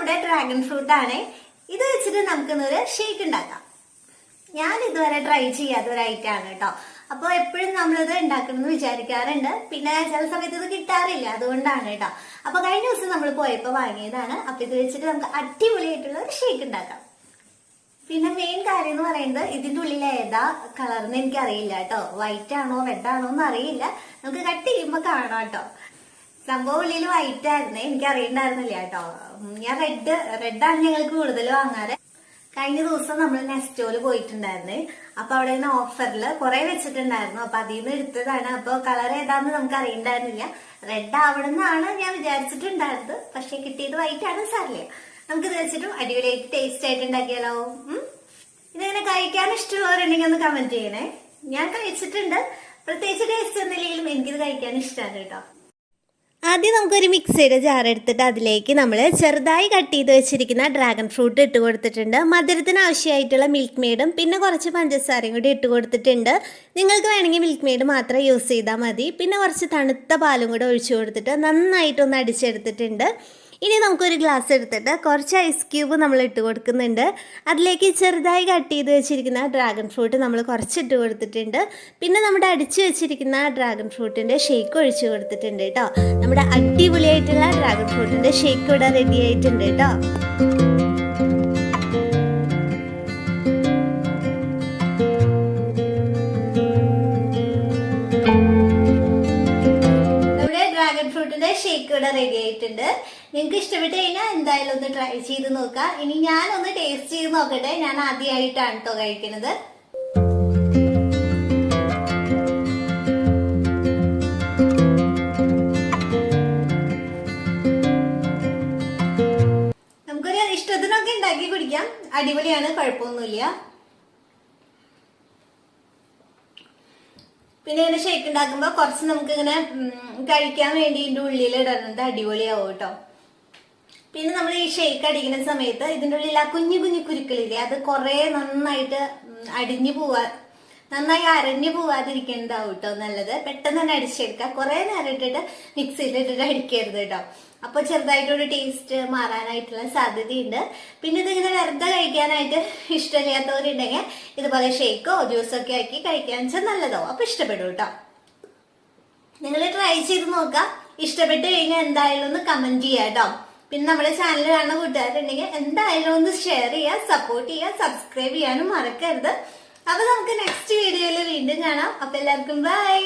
നമ്മുടെ dragon fruit ആണ്. ഇത് വെച്ചിട്ട് നമുക്കിന്നൊരു ഷേക്ക് ഉണ്ടാക്കാം. ഞാൻ ഇതുവരെ ട്രൈ ചെയ്യാത്ത ഒരു ഐറ്റം ആണ് കേട്ടോ. അപ്പൊ എപ്പോഴും നമ്മളിത് ഉണ്ടാക്കണമെന്ന് വിചാരിക്കാറുണ്ട്. പിന്നെ ചില സമയത്ത് ഇത് കിട്ടാറില്ല. അതുകൊണ്ടാണ് കേട്ടോ. അപ്പൊ കഴിഞ്ഞ ദിവസം നമ്മൾ പോയപ്പോ വാങ്ങിയതാണ്. അപ്പൊ ഇത് വെച്ചിട്ട് നമുക്ക് അടിപൊളിയായിട്ടുള്ള ഒരു ഷേക്ക് ഉണ്ടാക്കാം. പിന്നെ മെയിൻ കാര്യം എന്ന് പറയുന്നത് ഇതിന്റെ ഉള്ളിൽ ഏതാ കളർന്ന് എനിക്ക് അറിയില്ല കേട്ടോ. വൈറ്റ് ആണോ റെഡ് ആണോ എന്ന് അറിയില്ല നമുക്ക് കട്ട് ചെയ്യുമ്പോ കാണാം കേട്ടോ. സംഭവം ഉള്ളിൽ വൈറ്റ് ആയിരുന്നേ. എനിക്ക് അറിയണ്ടായിരുന്നില്ല കേട്ടോ ഞാൻ റെഡ് റെഡാണ് ഞങ്ങൾക്ക് കൂടുതൽ വാങ്ങാറ്. കഴിഞ്ഞ ദിവസം നമ്മൾ നെസ്റ്റോൽ പോയിട്ടുണ്ടായിരുന്നു. അപ്പൊ അവിടെ നിന്ന് ഓഫറിൽ കുറെ വെച്ചിട്ടുണ്ടായിരുന്നു. അപ്പൊ അതിൽ നിന്ന് എടുത്തതാണ്. അപ്പൊ കളർ ഏതാന്ന് നമുക്ക് അറിയണ്ടായിരുന്നില്ല റെഡ് ആവണമെന്നാണ് ഞാൻ വിചാരിച്ചിട്ടുണ്ടായിരുന്നത്. പക്ഷെ കിട്ടിയത് വൈറ്റ് ആണ് സാറില്ല നമുക്ക് ഇത് വെച്ചിട്ടും അടിപൊളിയായിട്ട് ടേസ്റ്റ് ആയിട്ട് ഉണ്ടാക്കിയാലോ? ഇതിങ്ങനെ കഴിക്കാൻ ഇഷ്ടമുള്ളവരുണ്ടെങ്കിൽ ഒന്ന് കമന്റ് ചെയ്യണേ. ഞാൻ കഴിച്ചിട്ടുണ്ട്. പ്രത്യേകിച്ച് ടേസ്റ്റ് ഒന്നുമില്ലെങ്കിലും എനിക്കിത് കഴിക്കാൻ ഇഷ്ടമാണ് കേട്ടോ. ആദ്യം നമുക്കൊരു മിക്സിയുടെ ജാർ എടുത്തിട്ട് അതിലേക്ക് നമ്മൾ ചെറുതായി കട്ട് ചെയ്ത് വെച്ചിരിക്കുന്ന ഡ്രാഗൺ ഫ്രൂട്ട് ഇട്ട് കൊടുത്തിട്ടുണ്ട്. മധുരത്തിന് ആവശ്യമായിട്ടുള്ള മിൽക്ക് മെയ്ഡും പിന്നെ കുറച്ച് പഞ്ചസാരയും കൂടി ഇട്ട് കൊടുത്തിട്ടുണ്ട്. നിങ്ങൾക്ക് വേണമെങ്കിൽ മിൽക്ക് മെയ്ഡ് മാത്രം യൂസ് ചെയ്താൽ മതി. പിന്നെ കുറച്ച് തണുത്ത പാലും കൂടെ ഒഴിച്ചു കൊടുത്തിട്ട് നന്നായിട്ടൊന്ന് അടിച്ചെടുത്തിട്ടുണ്ട്. ഇനി നമുക്കൊരു ഗ്ലാസ് എടുത്തിട്ട് കുറച്ച് ഐസ് ക്യൂബ് നമ്മൾ ഇട്ട് കൊടുക്കുന്നുണ്ട്. അതിലേക്ക് ചെറുതായി കട്ട് ചെയ്ത് വെച്ചിരിക്കുന്ന ഡ്രാഗൺ ഫ്രൂട്ട് നമ്മൾ കുറച്ച് ഇട്ട് കൊടുത്തിട്ടുണ്ട്. പിന്നെ നമ്മുടെ അടിച്ച് വെച്ചിരിക്കുന്ന ഡ്രാഗൺ ഫ്രൂട്ടിന്റെ ഷേക്ക് ഒഴിച്ച് കൊടുത്തിട്ടുണ്ട് കേട്ടോ നമ്മുടെ അടിപൊളിയായിട്ടുള്ള ഡ്രാഗൺ ഫ്രൂട്ടിന്റെ ഷേക്ക് ഇവിടെ റെഡി ആയിട്ടുണ്ട് കേട്ടോ ഡ്രാഗൺ ഫ്രൂട്ടിന്റെ ഷേക്ക് ഇവിടെ റെഡി ആയിട്ടുണ്ട്. നിങ്ങൾക്ക് ഇഷ്ടപ്പെട്ട് കഴിഞ്ഞാൽ എന്തായാലും ഒന്ന് ട്രൈ ചെയ്ത് നോക്കാം ഇനി ഞാനൊന്ന് ടേസ്റ്റ് ചെയ്ത് നോക്കട്ടെ. ഞാൻ ആദ്യമായിട്ടാണ് കേട്ടോ കഴിക്കുന്നത്. നമുക്കൊരു ഇഷ്ടത്തിനൊക്കെ ഉണ്ടാക്കി കുടിക്കാം. അടിപൊളിയാണ് കുഴപ്പമൊന്നുമില്ല. പിന്നെ ഇങ്ങനെ ഷേക്ക് ഉണ്ടാക്കുമ്പോൾ കുറച്ച് നമുക്ക് ഇങ്ങനെ കഴിക്കാൻ വേണ്ടി ഇതിന്റെ ഉള്ളിൽ ഇടുന്നത് അടിപൊളിയാവും കേട്ടോ. പിന്നെ നമ്മൾ ഈ ഷേക്ക് അടിക്കുന്ന സമയത്ത് ഇതിന്റെ ഉള്ളിൽ ആ കുഞ്ഞു കുഞ്ഞു കുരുക്കളില്ലേ അത് കുറെ നന്നായിട്ട് അടിഞ്ഞു പോവാ നന്നായി അരഞ്ഞു പോവാതിരിക്കേണ്ടാവും കേട്ടോ നല്ലത്. പെട്ടെന്ന് തന്നെ അടിച്ചെടുക്കുക. കുറെ നേരം ഇട്ടിട്ട് മിക്സിയിൽ ഇട്ടിട്ട് അടിക്കരുത് കേട്ടോ. അപ്പൊ ചെറുതായിട്ടൊരു ടേസ്റ്റ് മാറാനായിട്ടുള്ള സാധ്യതയുണ്ട്. പിന്നെ ഇതിങ്ങനെ വെറുതെ കഴിക്കാനായിട്ട് ഇഷ്ടമില്ലാത്തവരുണ്ടെങ്കിൽ ഇതുപോലെ ഷേക്കോ ജ്യൂസോ ഒക്കെ ആക്കി കഴിക്കാൻ വെച്ചാൽ നല്ലതാവും അപ്പൊ ഇഷ്ടപ്പെടും കേട്ടോ. നിങ്ങൾ ട്രൈ ചെയ്ത് നോക്കുക. ഇഷ്ടപ്പെട്ട് കഴിഞ്ഞാൽ എന്തായാലും ഒന്ന് കമന്റ് ചെയ്യുക കേട്ടോ. പിന്നെ നമ്മുടെ ചാനൽ കാണുന്ന കൂട്ടുകാരുണ്ടെങ്കിൽ എന്തായാലും ഒന്ന് ഷെയർ ചെയ്യുക സപ്പോർട്ട് ചെയ്യുക സബ്സ്ക്രൈബ് ചെയ്യാനും മറക്കരുത്. അപ്പൊ നമുക്ക് നെക്സ്റ്റ് വീഡിയോയിൽ വീണ്ടും കാണാം. അപ്പൊ എല്ലാവർക്കും ബൈ